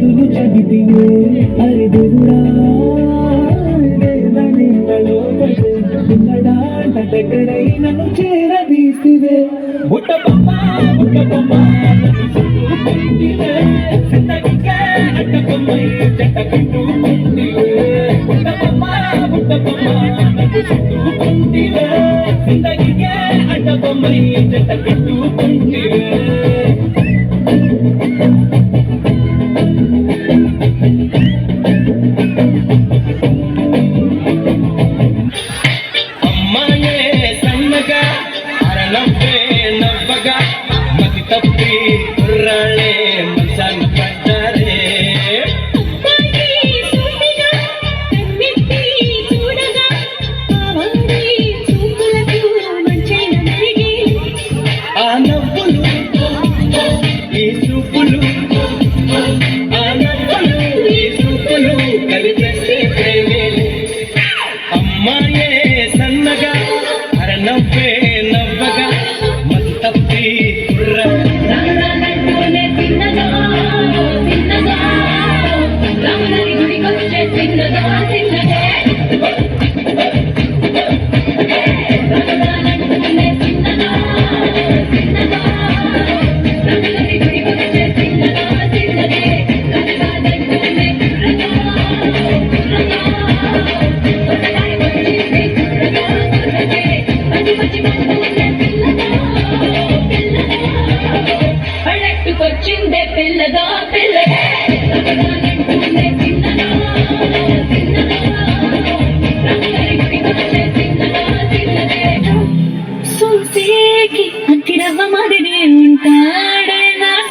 చదువు చదివియో అరిదురా చిన్నడాట దగ్గరై నన్ను చేరదీసివే చెట్టు కొంటివే मार्गात मग तपे వచ్చిందే పిల్లదా పిల్లగా ಸೂಸೇಕೆ ಹತ್ತಿರವ ಮಾಡಿದೆ ಉಂಟಾಡೆ ನಾಟ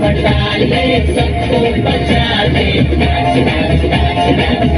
बता दे सबको बचा दे नाच नाच नाच नाच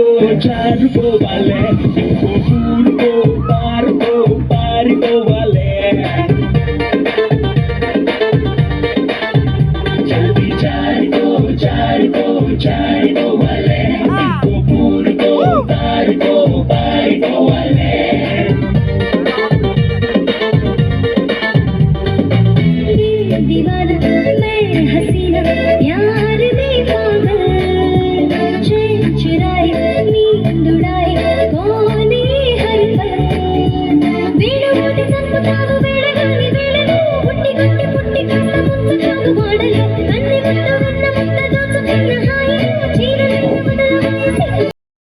মারবো চারবো বালে ফুলবো মারবো পারব বালে চারবো চারবো চারবো বালে